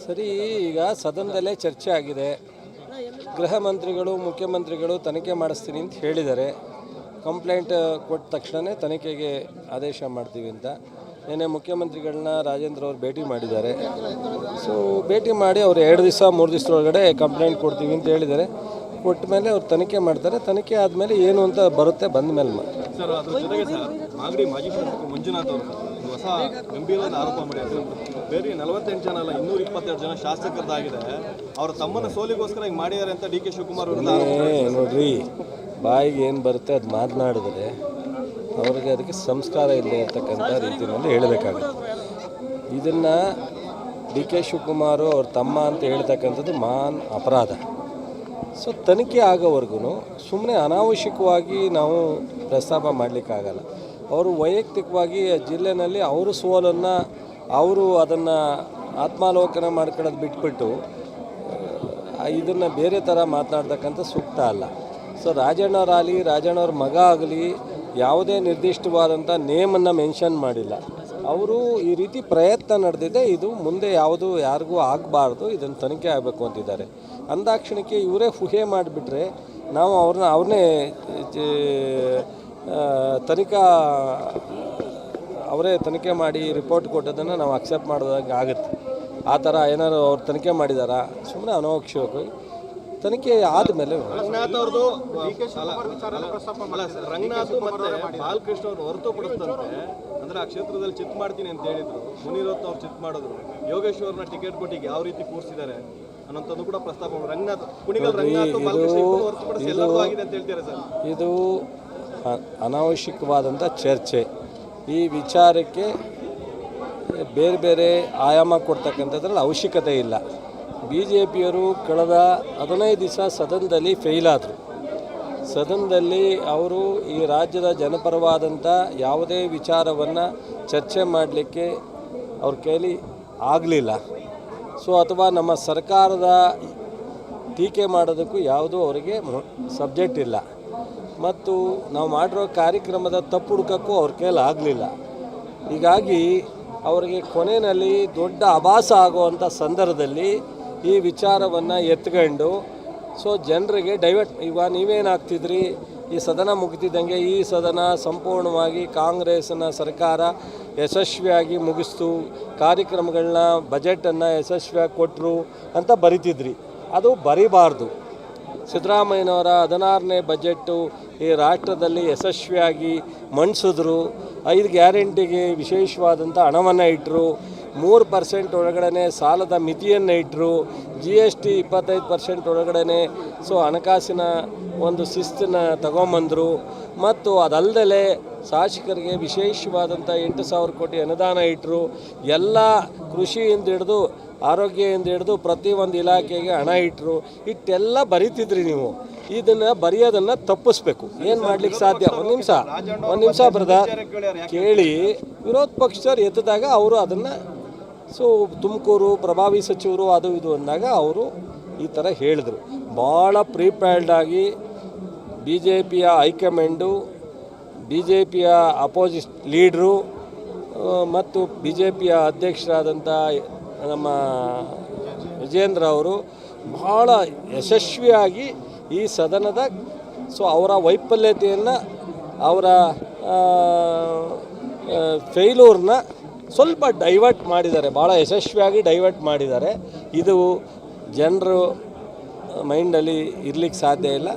Sir ಈಗ ಸದನದಲ್ಲೇ ಚರ್ಚೆ ಆಗಿದೆ. ಗೃಹ ಮಂತ್ರಿಗಳು ಮುಖ್ಯಮಂತ್ರಿಗಳು ತನಿಖೆ ಮಾಡಿಸ್ತೀನಿ ಅಂತ ಹೇಳಿದ್ದಾರೆ. ಕಂಪ್ಲೇಂಟ್ ಕೊಟ್ಟ ತಕ್ಷಣವೇ ತನಿಖೆಗೆ ಆದೇಶ ಮಾಡ್ತೀವಿ ಅಂತ. ನಿನ್ನೆ ಮುಖ್ಯಮಂತ್ರಿಗಳನ್ನ ರಾಜೇಂದ್ರ ಅವರು ಭೇಟಿ ಮಾಡಿದ್ದಾರೆ. ಸೊ ಭೇಟಿ ಮಾಡಿ ಅವರು ಎರಡು ದಿವಸ ಮೂರು ದಿವಸದೊಳಗಡೆ ಕಂಪ್ಲೇಂಟ್ ಕೊಡ್ತೀವಿ ಅಂತ ಹೇಳಿದ್ದಾರೆ. ಕೊಟ್ಟ ಮೇಲೆ ಅವ್ರು ತನಿಖೆ ಮಾಡ್ತಾರೆ. ತನಿಖೆ ಆದಮೇಲೆ ಏನು ಅಂತ ಬರುತ್ತೆ ಬಂದ ಮೇಲೆ ಮಾ ಸರ್ ಅದ್ರ ಜೊತೆಗೆ ಸರ್ ಮಾಗಡಿ ಮಾಜಿ ಮಂಜುನಾಥ್ ಅವರು ಹೊಸ ಗಂಭೀರವಾದ ಆರೋಪ ಮಾಡಿದ್ರು ಬೇರೆ ನಲವತ್ತೆಂಟು ಜನ ಅಲ್ಲ ಇನ್ನೂರ ಇಪ್ಪತ್ತೆರಡು ಜನ ಶಾಸಕರದಾಗಿದೆ ಅವರ ತಮ್ಮನ ಸೋಲಿಗೋಸ್ಕರ ಹಿಂಗೆ ಮಾಡಿದ್ದಾರೆ ಅಂತ ಡಿ ಕೆ ಶಿವಕುಮಾರ್ ವಿರುದ್ಧ ನೋಡ್ರಿ ಬಾಯಿಗೆ ಏನು ಬರುತ್ತೆ ಅದು ಮಾತನಾಡಿದ್ರೆ ಅವ್ರಿಗೆ ಅದಕ್ಕೆ ಸಂಸ್ಕಾರ ಇಲ್ಲ ಇರತಕ್ಕಂಥ ರೀತಿಯಲ್ಲಿ ಹೇಳಬೇಕಾಗುತ್ತೆ. ಇದನ್ನು ಡಿ ಕೆ ಶಿವಕುಮಾರು ಅವ್ರ ತಮ್ಮ ಅಂತ ಹೇಳ್ತಕ್ಕಂಥದ್ದು ಮಾನ್ ಅಪರಾಧ. ಸೊ ತನಿಖೆ ಆಗೋವರೆಗೂ ಸುಮ್ಮನೆ ಅನಾವಶ್ಯಕವಾಗಿ ನಾವು ಪ್ರಸ್ತಾಪ ಮಾಡಲಿಕ್ಕಾಗಲ್ಲ. ಅವರು ವೈಯಕ್ತಿಕವಾಗಿ ಆ ಜಿಲ್ಲೆನಲ್ಲಿ ಅವರು ಸೋಲನ್ನು ಅವರು ಅದನ್ನು ಆತ್ಮಾಲೋಕನ ಮಾಡ್ಕೊಳ್ಳೋದು ಬಿಟ್ಬಿಟ್ಟು ಇದನ್ನು ಬೇರೆ ಥರ ಮಾತನಾಡ್ತಕ್ಕಂಥ ಸೂಕ್ತ ಅಲ್ಲ. ಸೊ ರಾಜಣ್ಣವರಾಗಲಿ ರಾಜಣ್ಣವ್ರ ಮಗ ಆಗಲಿ ಯಾವುದೇ ನಿರ್ದಿಷ್ಟವಾದಂಥ ನೇಮನ್ನು ಮೆನ್ಷನ್ ಮಾಡಿಲ್ಲ. ಅವರು ಈ ರೀತಿ ಪ್ರಯತ್ನ ನಡೆದಿದೆ, ಇದು ಮುಂದೆ ಯಾವುದು ಯಾರಿಗೂ ಆಗಬಾರ್ದು, ಇದನ್ನು ತನಿಖೆ ಆಗಬೇಕು ಅಂತಿದ್ದಾರೆ. ಅಂದಾಕ್ಷಣಕ್ಕೆ ಇವರೇ ಊಹೆ ಮಾಡಿಬಿಟ್ರೆ ನಾವು ಅವ್ರನ್ನ, ಅವ್ರನ್ನೇ ತನಿಖಾ ಅವರೇ ತನಿಖೆ ಮಾಡಿ ರಿಪೋರ್ಟ್ ಕೊಟ್ಟದನ್ನು ನಾವು ಅಕ್ಸೆಪ್ಟ್ ಮಾಡೋದಾಗ ಆಗುತ್ತೆ. ಆ ಥರ ಏನಾದ್ರು ಅವ್ರು ತನಿಖೆ ಮಾಡಿದಾರಾ? ಸುಮ್ಮನೆ ಅನೋಕ್ಷಕ ತನಿಖೆ ಆದಮೇಲೆ ರಂಗನಾಥ್ ಅವ್ರದ್ದು ರಂಗನಾಥ್ ಮತ್ತೆ ಬಾಲಕೃಷ್ಣ ಅವರು ಹೊರತುಪಡಿಸ್ತಂತೆ ಅಂದ್ರೆ ಆ ಕ್ಷೇತ್ರದಲ್ಲಿ ಚಿತ್ ಮಾಡ್ತೀನಿ ಅಂತ ಹೇಳಿದ್ರು. ಮುನಿರತ್ನ ಅವ್ರು ಚಿತ್ ಮಾಡಿದ್ರು. ಯೋಗೇಶ್ವರ್ನ ಟಿಕೆಟ್ ಕೊಟ್ಟಿಗೆ ಯಾವ ರೀತಿ ಕೂರಿಸಿದ್ದಾರೆ ಅನ್ನೋಂಥದ್ದು ಕೂಡ ಪ್ರಸ್ತಾಪ ರಂಗನಾಥ್ ಕುಣಿಗಲ್ ರಂಗನಾಥ್ ಬಾಲಕೃಷ್ಣ ಹೊರತುಪಡಿಸಿ ಎಲ್ಲರೂ ಆಗಿದೆ ಅಂತ ಹೇಳ್ತಾರೆ ಸರ್? ಇದು ಅನಾವಶ್ಯಕವಾದಂಥ ಚರ್ಚೆ. ಈ ವಿಚಾರಕ್ಕೆ ಬೇರೆ ಬೇರೆ ಆಯಾಮ ಕೊಡ್ತಕ್ಕಂಥದ್ರಲ್ಲಿ ಅವಶ್ಯಕತೆ ಇಲ್ಲ. ಬಿ ಜೆ ಪಿಯವರು ಕಳೆದ ಹದಿನೈದು ದಿವಸ ಸದನದಲ್ಲಿ ಫೇಲ್ ಆದರು. ಸದನದಲ್ಲಿ ಅವರು ಈ ರಾಜ್ಯದ ಜನಪರವಾದಂಥ ಯಾವುದೇ ವಿಚಾರವನ್ನು ಚರ್ಚೆ ಮಾಡಲಿಕ್ಕೆ ಅವ್ರ ಕೈಲಿ ಆಗಲಿಲ್ಲ. ಸೊ, ಅಥವಾ ನಮ್ಮ ಸರ್ಕಾರದ ಟೀಕೆ ಮಾಡೋದಕ್ಕೂ ಯಾವುದೂ ಅವರಿಗೆ ಸಬ್ಜೆಕ್ಟ್ ಇಲ್ಲ. ಮತ್ತು ನಾವು ಮಾಡಿರೋ ಕಾರ್ಯಕ್ರಮದ ತಪ್ಪು ಹುಡುಕಕ್ಕೂ ಅವ್ರ ಕೈಲಿ ಆಗಲಿಲ್ಲ. ಹೀಗಾಗಿ ಅವರಿಗೆ ಕೊನೆಯಲ್ಲಿ ದೊಡ್ಡ ಆಭಾಸ ಆಗುವಂಥ ಸಂದರ್ಭದಲ್ಲಿ ಈ ವಿಚಾರವನ್ನು ಎತ್ಕೊಂಡು ಸೊ ಜನರಿಗೆ ಡೈವರ್ಟ್ ಈಗ ನೀವೇನಾಗ್ತಿದ್ರಿ ಈ ಸದನ ಮುಗಿದಿದ್ದಂಗೆ ಈ ಸದನ ಸಂಪೂರ್ಣವಾಗಿ ಕಾಂಗ್ರೆಸ್ನ ಸರ್ಕಾರ ಯಶಸ್ವಿಯಾಗಿ ಮುಗಿಸ್ತು. ಕಾರ್ಯಕ್ರಮಗಳನ್ನ ಬಜೆಟನ್ನು ಯಶಸ್ವಿಯಾಗಿ ಕೊಟ್ಟರು ಅಂತ ಬರಿತಿದ್ರಿ. ಅದು ಬರಿಬಾರ್ದು. ಸಿದ್ದರಾಮಯ್ಯನವರ ಹದಿನಾರನೇ ಬಜೆಟ್ಟು ಈ ರಾಷ್ಟ್ರದಲ್ಲಿ ಯಶಸ್ವಿಯಾಗಿ ಮಂಡಿಸಿದ್ರು ಐದು ಗ್ಯಾರಂಟಿಗೆ ವಿಶೇಷವಾದಂಥ ಹಣವನ್ನು ಇಟ್ಟರು ಮೂರು ಪರ್ಸೆಂಟ್ ಒಳಗಡೆ ಸಾಲದ ಮಿತಿಯನ್ನು ಇಟ್ಟರು ಜಿ ಎಸ್ ಟಿ ಇಪ್ಪತ್ತೈದು ಪರ್ಸೆಂಟ್ ಒಳಗಡೆ ಸೊ ಹಣಕಾಸಿನ ಒಂದು ಶಿಸ್ತನ್ನು ತಗೊಂಬಂದರು. ಮತ್ತು ಅದಲ್ಲದೆ ಶಾಸಕರಿಗೆ ವಿಶೇಷವಾದಂಥ ಎಂಟು ಸಾವಿರ ಕೋಟಿ ಅನುದಾನ ಇಟ್ಟರು ಎಲ್ಲ ಕೃಷಿಯಿಂದ ಹಿಡಿದು, ಆರೋಗ್ಯದಿಂದ ಹಿಡಿದು ಪ್ರತಿಯೊಂದು ಇಲಾಖೆಗೆ ಹಣ ಇಟ್ಟರು ಇಟ್ಟೆಲ್ಲ ಬರಿತಿದ್ರಿ ನೀವು. ಇದನ್ನು ಬರೆಯೋದನ್ನು ತಪ್ಪಿಸ್ಬೇಕು. ಏನು ಮಾಡ್ಲಿಕ್ಕೆ ಸಾಧ್ಯ? ಒಂದು ನಿಮಿಷ. ಒಂದು ನಿಮಿಷ ಬ್ರದರ್. ಕೇಳಿ ವಿರೋಧ ಪಕ್ಷದವ್ರು ಎತ್ತಿದಾಗ ಅವರು ಅದನ್ನು ಸೊ ತುಮಕೂರು ಪ್ರಭಾವಿ ಸಚಿವರು ಅದು ಇದು ಅಂದಾಗ ಅವರು ಈ ಥರ ಹೇಳಿದರು. ಭಾಳ ಪ್ರಿಪೇರ್ಡ್ ಆಗಿ ಬಿ ಜೆ ಪಿಯ ಹೈಕಮಾಂಡು ಬಿ ಜೆ ಪಿಯ ಅಪೋಸಿಟ್ ಲೀಡ್ರು ಮತ್ತು ಬಿ ಜೆ ಪಿಯ ಅಧ್ಯಕ್ಷರಾದಂಥ ನಮ್ಮ ವಿಜೇಂದ್ರ ಅವರು ಬಹಳ ಯಶಸ್ವಿಯಾಗಿ ಈ ಸದನದ ಸೊ ಅವರ ವೈಫಲ್ಯತೆಯನ್ನು, ಅವರ ಫೇಲ್ಯೂರ್ನ ಸ್ವಲ್ಪ ಡೈವರ್ಟ್ ಮಾಡಿದ್ದಾರೆ ಭಾಳ ಯಶಸ್ವಿಯಾಗಿ ಡೈವರ್ಟ್ ಮಾಡಿದ್ದಾರೆ. ಇದು ಜನರು ಮೈಂಡಲ್ಲಿ ಇರಲಿಕ್ಕೆ ಸಾಧ್ಯ ಇಲ್ಲ.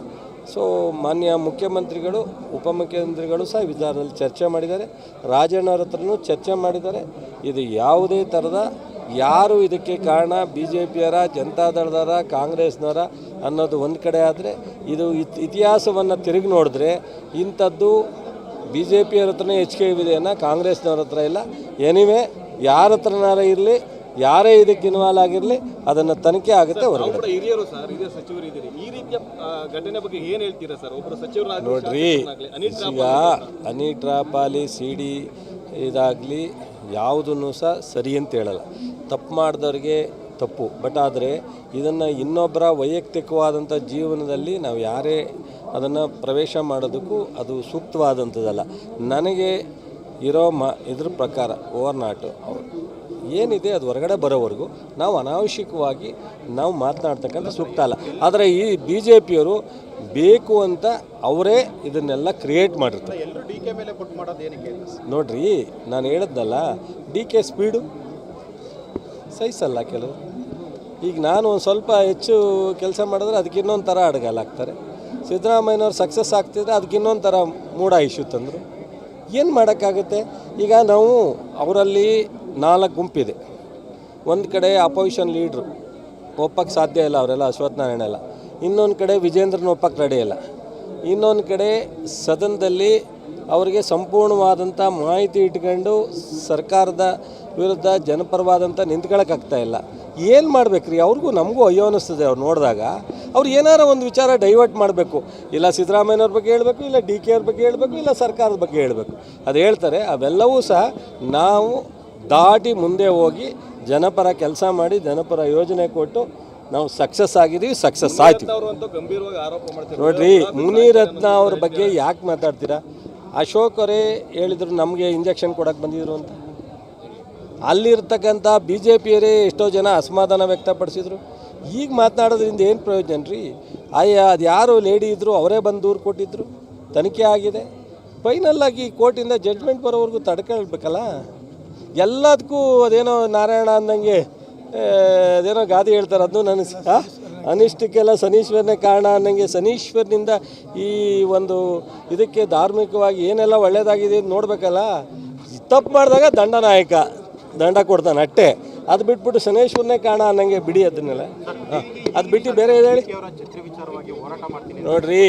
ಸೊ ಮಾನ್ಯ ಮುಖ್ಯಮಂತ್ರಿಗಳು, ಉಪಮುಖ್ಯಮಂತ್ರಿಗಳು ಸಹ ವಿಚಾರದಲ್ಲಿ ಚರ್ಚೆ ಮಾಡಿದ್ದಾರೆ. ರಾಜಣ್ಣವ್ರ ಹತ್ರನೂ ಚರ್ಚೆ ಮಾಡಿದ್ದಾರೆ. ಇದು ಯಾವುದೇ ಥರದ ಯಾರು ಇದಕ್ಕೆ ಕಾರಣ ಬಿ ಜೆ ಪಿಯರ ಜನತಾದಳದವರ ಕಾಂಗ್ರೆಸ್ನವರ ಅನ್ನೋದು ಒಂದು ಕಡೆ ಆದರೆ, ಇದು ಇತ್, ಇತಿಹಾಸವನ್ನು ತಿರುಗಿ ನೋಡಿದ್ರೆ ಇಂಥದ್ದು ಬಿ ಜೆ ಪಿಯವ್ರ ಹತ್ರನೇ ಹೆಚ್ಚಿಗೆ ಇದೆಯನ್ನ ಕಾಂಗ್ರೆಸ್ನವ್ರ ಹತ್ರ ಇಲ್ಲ. ಎನಿವೆ ಯಾರ ಹತ್ರನಾರ ಇರಲಿ ಯಾರೇ ಇದಕ್ಕೆ ಇನ್ವಾಲ್ವ್ ಆಗಿರಲಿ ಅದನ್ನು ತನಿಖೆ ಆಗುತ್ತೆ ಹೊರಗಡೆ. ಹಿರಿಯರು ಸರ್ ಹಿರಿಯ ಸಚಿವರು ಇದ್ದೀರಿ. ಈ ರೀತಿಯ ಘಟನೆ ಬಗ್ಗೆ ಏನು ಹೇಳ್ತೀರಾ ಸರ್? ಒಬ್ಬರು ಸಚಿವರು ನೋಡ್ರಿ ಈಗ ಹನಿ ಟ್ರಾಪಾಲಿ ಸಿ ಡಿ ಇದಾಗಲಿ ಯಾವುದನ್ನು ಸಹ ಸರಿ ಅಂತ ಹೇಳಲ್ಲ. ತಪ್ಪು ಮಾಡಿದವ್ರಿಗೆ ತಪ್ಪು. ಬಟ್ ಆದರೆ ಇದನ್ನು ಇನ್ನೊಬ್ಬರ ವೈಯಕ್ತಿಕವಾದಂಥ ಜೀವನದಲ್ಲಿ ನಾವು ಯಾರೇ ಅದನ್ನು ಪ್ರವೇಶ ಮಾಡೋದಕ್ಕೂ ಅದು ಸೂಕ್ತವಾದಂಥದ್ದಲ್ಲ. ನನಗೆ ಇರೋ ಮ ಇದ್ರ ಪ್ರಕಾರ ಓವರ್ ನಾಟು ಏನಿದೆ ಅದು ಹೊರಗಡೆ ಬರೋವರೆಗೂ ನಾವು ಅನಾವಶ್ಯಕವಾಗಿ ನಾವು ಮಾತನಾಡ್ತಕ್ಕಂಥ ಸೂಕ್ತ ಅಲ್ಲ. ಆದರೆ ಈ ಬಿ ಜೆ ಪಿಯವರು ಬೇಕು ಅಂತ ಅವರೇ ಇದನ್ನೆಲ್ಲ ಕ್ರಿಯೇಟ್ ಮಾಡಿರ್ತಾರೆ. ಎಲ್ಲರೂ ಡಿ ಕೆ ಮೇಲೆ ಕೊಟ್ಟು ಮಾಡೋದು ಏನಕ್ಕೆ? ನೋಡ್ರಿ ನಾನು ಹೇಳಿದ್ನಲ್ಲ ಡಿ ಕೆ ಸ್ಪೀಡು ಸಹಿಸಲ್ಲ ಕೆಲವು. ಈಗ ನಾನು ಒಂದು ಸ್ವಲ್ಪ ಹೆಚ್ಚು ಕೆಲಸ ಮಾಡಿದ್ರೆ ಅದಕ್ಕೆ ಇನ್ನೊಂದು ಥರ ಅಡಗಾಲ ಹಾಕ್ತಾರೆ. ಸಿದ್ದರಾಮಯ್ಯನವ್ರು ಸಕ್ಸಸ್ ಆಗ್ತಿದ್ರೆ ಅದಕ್ಕೆ ಇನ್ನೊಂದು ಥರ ಮೂಡ ಇಶ್ಯೂ ತಂದರು. ಏನು ಮಾಡೋಕ್ಕಾಗುತ್ತೆ? ಈಗ ನಾವು ಅವರಲ್ಲಿ ನಾಲ್ಕು ಗುಂಪಿದೆ. ಒಂದು ಕಡೆ ಅಪೋಸಿಷನ್ ಲೀಡ್ರು ಒಪ್ಪಕ್ಕೆ ಸಾಧ್ಯ ಇಲ್ಲ ಅವರೆಲ್ಲ, ಅಶ್ವಥ್ ನಾರಾಯಣ ಎಲ್ಲ. ಇನ್ನೊಂದು ಕಡೆ ವಿಜೇಂದ್ರನ ಒಪ್ಪಕ್ಕೆ ರೆಡಿ ಇಲ್ಲ. ಇನ್ನೊಂದು ಕಡೆ ಸದನದಲ್ಲಿ ಅವರಿಗೆ ಸಂಪೂರ್ಣವಾದಂಥ ಮಾಹಿತಿ ಇಟ್ಕೊಂಡು ಸರ್ಕಾರದ ವಿರುದ್ಧ ಜನಪರವಾದಂಥ ನಿಂತ್ಕೊಳ್ಳೋಕ್ಕಾಗ್ತಾ ಇಲ್ಲ. ಏನು ಮಾಡ್ಬೇಕ್ರಿ? ಅವ್ರಿಗೂ ನಮಗೂ ಅಯ್ಯೋ ಅನ್ನಿಸ್ತದೆ ಅವ್ರು ನೋಡಿದಾಗ. ಅವ್ರು ಏನಾರ ಒಂದು ವಿಚಾರ ಡೈವರ್ಟ್ ಮಾಡಬೇಕು. ಇಲ್ಲ ಸಿದ್ದರಾಮಯ್ಯನವ್ರ ಬಗ್ಗೆ ಹೇಳಬೇಕು ಇಲ್ಲ ಡಿ ಕೆ ಅವ್ರ ಬಗ್ಗೆ ಹೇಳಬೇಕು ಇಲ್ಲ ಸರ್ಕಾರದ ಬಗ್ಗೆ ಹೇಳಬೇಕು. ಅದು ಹೇಳ್ತಾರೆ ಅವೆಲ್ಲವೂ ಸಹ ನಾವು ದಾಟಿ ಮುಂದೆ ಹೋಗಿ ಜನಪರ ಕೆಲಸ ಮಾಡಿ ಜನಪರ ಯೋಜನೆ ಕೊಟ್ಟು ನಾವು ಸಕ್ಸಸ್ ಆಗಿದ್ದೀವಿ ಸಕ್ಸಸ್ ಆಯ್ತು. ನೋಡ್ರಿ ಮುನಿರತ್ನ ಅವ್ರ ಬಗ್ಗೆ ಯಾಕೆ ಮಾತಾಡ್ತೀರಾ? ಅಶೋಕ್ ಅವರೇ ಹೇಳಿದ್ರು ನಮಗೆ ಇಂಜೆಕ್ಷನ್ ಕೊಡಕ್ಕೆ ಬಂದಿದ್ರು ಅಂತ. ಅಲ್ಲಿರ್ತಕ್ಕಂಥ ಬಿ ಜೆ ಪಿಯರೇ ಎಷ್ಟೋ ಜನ ಅಸಮಾಧಾನ ವ್ಯಕ್ತಪಡಿಸಿದ್ರು. ಈಗ ಮಾತನಾಡೋದ್ರಿಂದ ಏನು ಪ್ರಯೋಜನ ರೀ ಅಯ್ಯ, ಅದು ಯಾರು ಲೇಡಿ ಇದ್ದರು ಅವರೇ ಬಂದು ದೂರು ಕೊಟ್ಟಿದ್ರು, ತನಿಖೆ ಆಗಿದೆ. ಫೈನಲ್ಲಾಗಿ ಕೋರ್ಟಿಂದ ಜಡ್ಜ್ಮೆಂಟ್ ಬರೋವರೆಗೂ ತಡ್ಕೊಳ್ಬೇಕಲ್ಲ? ಎಲ್ಲದಕ್ಕೂ ಅದೇನೋ ನಾರಾಯಣ ಅಂದಂಗೆ ಅದೇನೋ ಗಾದೆ ಹೇಳ್ತಾರೆ ಅದನ್ನು ನನಗೆ ಅನಿಷ್ಟಕ್ಕೆಲ್ಲ ಶನೀಶ್ವರನೇ ಕಾರಣ ಅನ್ನಂಗೆ ಶನೀಶ್ವರನಿಂದ ಈ ಒಂದು ಇದಕ್ಕೆ ಧಾರ್ಮಿಕವಾಗಿ ಏನೆಲ್ಲ ಒಳ್ಳೆಯದಾಗಿದೆ ನೋಡಬೇಕಲ್ಲ? ತಪ್ಪು ಮಾಡಿದಾಗ ದಂಡನಾಯಕ. ದಂಡ ಕೊಡ್ತಾನೆ, ಅಟ್ಟೆ. ಅದು ಬಿಟ್ಬಿಟ್ಟು ಶನೇಶ್ವರನೇ ಕಾಣ ಅನ್ನಂಗೆ ಬಿಡಿ ಅದನ್ನೆಲ್ಲ ಅದು ಬಿಟ್ಟು ಬೇರೆ ಹೇಳಿ? ನೋಡ್ರಿ,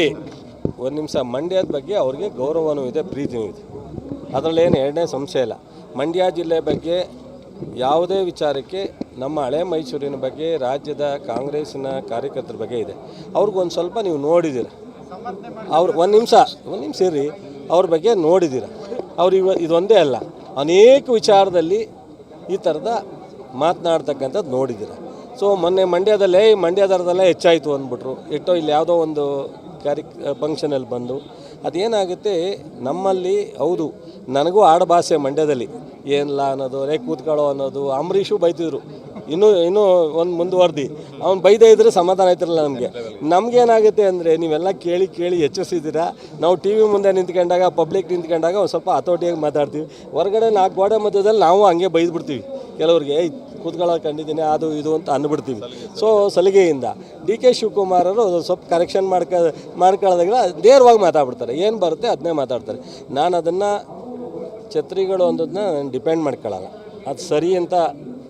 ಒಂದು ನಿಮಿಷ, ಮಂಡ್ಯದ ಬಗ್ಗೆ ಅವ್ರಿಗೆ ಗೌರವನೂ ಇದೆ, ಪ್ರೀತಿನೂ ಇದೆ. ಅದರಲ್ಲೇನು ಎರಡನೇ ಸಂಶಯ ಇಲ್ಲ. ಮಂಡ್ಯ ಜಿಲ್ಲೆ ಬಗ್ಗೆ ಯಾವುದೇ ವಿಚಾರಕ್ಕೆ ನಮ್ಮ ಹಳೆ ಮೈಸೂರಿನ ಬಗ್ಗೆ, ರಾಜ್ಯದ ಕಾಂಗ್ರೆಸ್ನ ಕಾರ್ಯಕರ್ತರ ಬಗ್ಗೆ ಇದೆ. ಅವ್ರಿಗೊಂದು ಸ್ವಲ್ಪ ನೀವು ನೋಡಿದ್ದೀರ ಅವ್ರು, ಒಂದು ನಿಮಿಷ ಒಂದು ನಿಮಿಷ ಇರ್ರಿ. ಅವ್ರ ಬಗ್ಗೆ ನೋಡಿದ್ದೀರ ಅವ್ರು ಇವ, ಇದೊಂದೇ ಅಲ್ಲ. ಅನೇಕ ವಿಚಾರದಲ್ಲಿ ಈ ಥರದ ಮಾತನಾಡ್ತಕ್ಕಂಥದ್ದು ನೋಡಿದ್ದೀರ. ಸೊ ಮೊನ್ನೆ ಮಂಡ್ಯದಲ್ಲೇ ಮಂಡ್ಯದರದಲ್ಲೇ ಹೆಚ್ಚಾಯಿತು ಅಂದ್ಬಿಟ್ರು. ಎಷ್ಟೋ ಇಲ್ಲಿ ಯಾವುದೋ ಒಂದು ಕಾರ್ಯ ಫಂಕ್ಷನಲ್ಲಿ ಬಂದು. ಅದೇನಾಗುತ್ತೆ, ನಮ್ಮಲ್ಲಿ ಹೌದು, ನನಗೂ ಆಡಭಾಷೆ ಮಂಡ್ಯದಲ್ಲಿ. ಏನಿಲ್ಲ ಅನ್ನೋದು ರೇ ಕೂತ್ಕೊಳ್ಳೋ ಅನ್ನೋದು, ಅಂಬರೀಷು ಬೈತಿದ್ರು. ಇನ್ನೂ ಇನ್ನೂ ಒಂದು ಮುಂದುವರ್ದಿ. ಅವ್ನು ಬೈದೇ ಇದ್ರೆ ಸಮಾಧಾನ ಆಯ್ತಿರಲ್ಲ ನಮಗೆ. ನಮಗೇನಾಗುತ್ತೆ ಅಂದರೆ ನೀವೆಲ್ಲ ಕೇಳಿ ಕೇಳಿ ಹೆಚ್ಚಿಸಿದ್ದೀರಾ ನಾವು ಟಿ ವಿ ಮುಂದೆ ನಿಂತ್ಕೊಂಡಾಗ ಪಬ್ಲಿಕ್ ನಿಂತ್ಕೊಂಡಾಗ ಒಂದು ಸ್ವಲ್ಪ ಹತೋಟಿಯಾಗಿ ಮಾತಾಡ್ತೀವಿ. ಹೊರಗಡೆ ನಾಲ್ಕು ಗೋಡೆ ಮಧ್ಯದಲ್ಲಿ ನಾವು ಹಂಗೆ ಬೈದ್ಬಿಡ್ತೀವಿ. ಕೆಲವ್ರಿಗೆ ಕೂತ್ಕೊಳ್ಳೋ ಕಂಡಿದ್ದೀನಿ, ಅದು ಇದು ಅಂತ ಅಂದ್ಬಿಡ್ತೀವಿ. ಸೊ ಸಲಿಗೆಯಿಂದ. ಡಿ ಕೆ ಶಿವಕುಮಾರ್ ಅವರು ಸ್ವಲ್ಪ ಕರೆಕ್ಷನ್ ಮಾಡ್ಕ ಮಾಡ್ಕೊಳ್ಳೋದಾಗ ನೇರವಾಗಿ ಮಾತಾಡ್ಬಿಡ್ತಾರೆ. ಏನು ಬರುತ್ತೆ ಅದನ್ನೇ ಮಾತಾಡ್ತಾರೆ. ನಾನು ಅದನ್ನು ಛತ್ರಿಗಳು ಅನ್ನೋದನ್ನ ನಾನು ಡಿಪೆಂಡ್ ಮಾಡ್ಕೊಳ್ಳಲ್ಲ ಅದು ಸರಿ ಅಂತ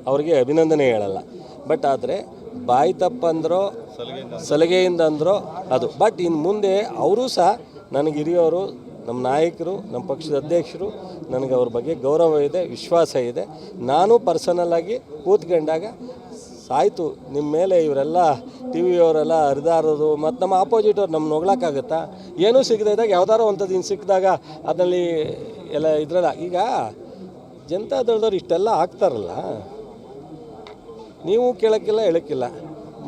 ಅವ್ರಿಗೆ ಅಭಿನಂದನೆ ಹೇಳಲ್ಲ. ಬಟ್ ಆದರೆ ಬಾಯಿ ತಪ್ಪಂದ್ರೋ, ಸಲಿಗೆಯಿಂದ ಅಂದ್ರೋ ಅದು. ಬಟ್ ಇನ್ನು ಮುಂದೆ ಅವರು ಸಹ ನನಗೆ ಹಿರಿಯವರು ನಮ್ಮ ನಾಯಕರು ನಮ್ಮ ಪಕ್ಷದ ಅಧ್ಯಕ್ಷರು ನನಗೆ ಅವ್ರ ಬಗ್ಗೆ ಗೌರವ ಇದೆ, ವಿಶ್ವಾಸ ಇದೆ. ನಾನು ಪರ್ಸನಲ್ಲಾಗಿ ಕೂತ್ಕೊಂಡಾಗ ಸಾಯ್ತು. ನಿಮ್ಮ ಮೇಲೆ ಇವರೆಲ್ಲ ಟಿ ವಿಯವರೆಲ್ಲ ಹರಿದಾರೋದು ಮತ್ತು ನಮ್ಮ ಆಪೋಸಿಟ್ ಅವ್ರು ನಮ್ಮ ಹೊಗ್ಳಕ್ಕಾಗತ್ತಾ ಏನೂ ಸಿಗದೆ ಇದ್ದಾಗ ಯಾವ್ದಾರೋ ಒಂಥದ್ದು ಇನ್ನು ಸಿಕ್ಕಿದಾಗ ಅದರಲ್ಲಿ ಎಲ್ಲ ಇದ್ರಲ್ಲ. ಈಗ ಜನತಾದಳದವ್ರು ಇಷ್ಟೆಲ್ಲ ಆಗ್ತಾರಲ್ಲ. ನೀವು ಕೇಳೋಕ್ಕಿಲ್ಲ, ಹೇಳೋಕ್ಕಿಲ್ಲ.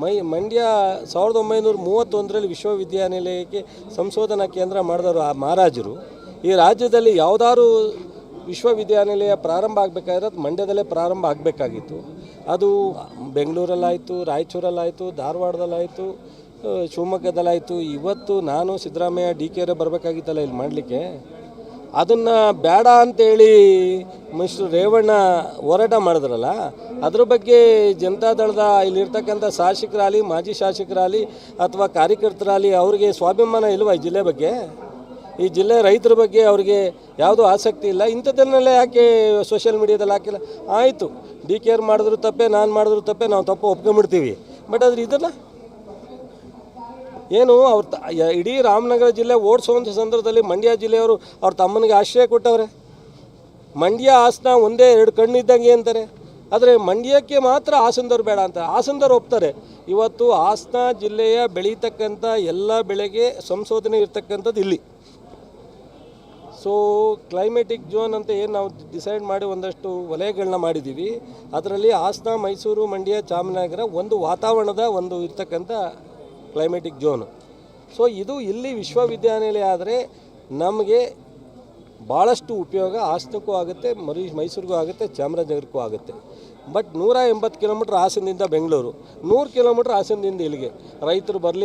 ಮೈ, ಮಂಡ್ಯ ಸಾವಿರದ ಒಂಬೈನೂರ ಮೂವತ್ತೊಂದರಲ್ಲಿ ವಿಶ್ವವಿದ್ಯಾನಿಲಯಕ್ಕೆ ಸಂಶೋಧನಾ ಕೇಂದ್ರ ಮಾಡಿದವರು ಆ ಮಹಾರಾಜರು. ಈ ರಾಜ್ಯದಲ್ಲಿ ಯಾವುದಾದ್ರು ವಿಶ್ವವಿದ್ಯಾನಿಲಯ ಪ್ರಾರಂಭ ಆಗಬೇಕಾದ್ರೆ ಅದು ಮಂಡ್ಯದಲ್ಲೇ ಪ್ರಾರಂಭ ಆಗಬೇಕಾಗಿತ್ತು. ಅದು ಬೆಂಗಳೂರಲ್ಲಾಯಿತು, ರಾಯಚೂರಲ್ಲಾಯಿತು, ಧಾರವಾಡದಲ್ಲಾಯಿತು ಶಿವಮೊಗ್ಗದಲ್ಲಾಯಿತು. ಇವತ್ತು ನಾನು ಸಿದ್ದರಾಮಯ್ಯ, ಡಿ ಕೆ ಬರಬೇಕಾಗಿತ್ತಲ್ಲ ಇಲ್ಲಿ ಮಾಡಲಿಕ್ಕೆ? ಅದನ್ನು ಬೇಡ ಅಂತೇಳಿ ಮಿಸ್ಟರ್ ರೇವಣ್ಣ ಹೋರಾಟ ಮಾಡಿದ್ರಲ್ಲ, ಅದ್ರ ಬಗ್ಗೆ ಜನತಾದಳದ ಇಲ್ಲಿರ್ತಕ್ಕಂಥ ಶಾಸಕರಾಗಲಿ, ಮಾಜಿ ಶಾಸಕರಾಗಲಿ ಅಥವಾ ಕಾರ್ಯಕರ್ತರಾಗಲಿ ಅವ್ರಿಗೆ ಸ್ವಾಭಿಮಾನ ಇಲ್ವಾ ಈ ಜಿಲ್ಲೆ ಬಗ್ಗೆ? ಈ ಜಿಲ್ಲೆ ರೈತರ ಬಗ್ಗೆ ಅವ್ರಿಗೆ ಯಾವುದೂ ಆಸಕ್ತಿ ಇಲ್ಲ. ಇಂಥದ್ದನ್ನೆಲ್ಲ ಯಾಕೆ ಸೋಷಿಯಲ್ ಮೀಡಿಯಾದಲ್ಲಿ ಹಾಕಿಲ್ಲ? ಆಯಿತು, ಡಿ ಕೆ ಆರ್ ಮಾಡಿದ್ರು ತಪ್ಪೆ, ನಾನು ಮಾಡಿದ್ರು ತಪ್ಪೇ, ನಾವು ತಪ್ಪು ಒಪ್ಕೊಂಬಿಡ್ತೀವಿ ಬಟ್ ಆದರೆ ಇದನ್ನು ಏನು, ಅವ್ರ ಇಡೀ ರಾಮನಗರ ಜಿಲ್ಲೆ ಓಡಿಸುವಂಥ ಸಂದರ್ಭದಲ್ಲಿ ಮಂಡ್ಯ ಜಿಲ್ಲೆಯವರು ಅವ್ರ ತಮ್ಮನಿಗೆ ಆಶ್ರಯ ಕೊಟ್ಟವ್ರೆ. ಮಂಡ್ಯ ಹಾಸನ ಒಂದೇ ಎರಡು ಕಣ್ಣಿದ್ದಂಗೆ ಅಂತಾರೆ. ಆದರೆ ಮಂಡ್ಯಕ್ಕೆ ಮಾತ್ರ ಹಾಸನದವ್ರು ಬೇಡ ಅಂತ, ಹಾಸನದವ್ರು ಒಪ್ತಾರೆ. ಇವತ್ತು ಹಾಸನ ಜಿಲ್ಲೆಯ ಬೆಳೀತಕ್ಕಂಥ ಎಲ್ಲ ಬೆಳೆಗೆ ಸಂಶೋಧನೆ ಇರ್ತಕ್ಕಂಥದ್ದು ಇಲ್ಲಿ. ಸೊ ಕ್ಲೈಮೆಟಿಕ್ ಝೋನ್ ಅಂತ ಏನು ನಾವು ಡಿಸೈಡ್ ಮಾಡಿ ಒಂದಷ್ಟು ವಲಯಗಳನ್ನ ಮಾಡಿದ್ದೀವಿ. ಅದರಲ್ಲಿ ಹಾಸನ, ಮೈಸೂರು, ಮಂಡ್ಯ ಚಾಮರಾಜನಗರ ಒಂದು ವಾತಾವರಣದ ಒಂದು ಇರ್ತಕ್ಕಂಥ ಕ್ಲೈಮೆಟಿಕ್ ಝೋನು ಸೊ ಇದು ಇಲ್ಲಿ ವಿಶ್ವವಿದ್ಯಾನಿಲಯ ಆದರೆ ನಮಗೆ ಭಾಳಷ್ಟು ಉಪಯೋಗ ಹಾಸನಕ್ಕೂ ಆಗುತ್ತೆ, ಮರಿ, ಮೈಸೂರಿಗೂ ಆಗುತ್ತೆ, ಚಾಮರಾಜನಗರಕ್ಕೂ ಆಗುತ್ತೆ. ಬಟ್ ನೂರ ಎಂಬತ್ತು ಕಿಲೋಮೀಟ್ರ್ ಹಾಸನದಿಂದ ಬೆಂಗಳೂರು, ನೂರು ಕಿಲೋಮೀಟ್ರ್ ಹಾಸನದಿಂದ ಇಲ್ಲಿಗೆ ರೈತರು ಬರಲಿ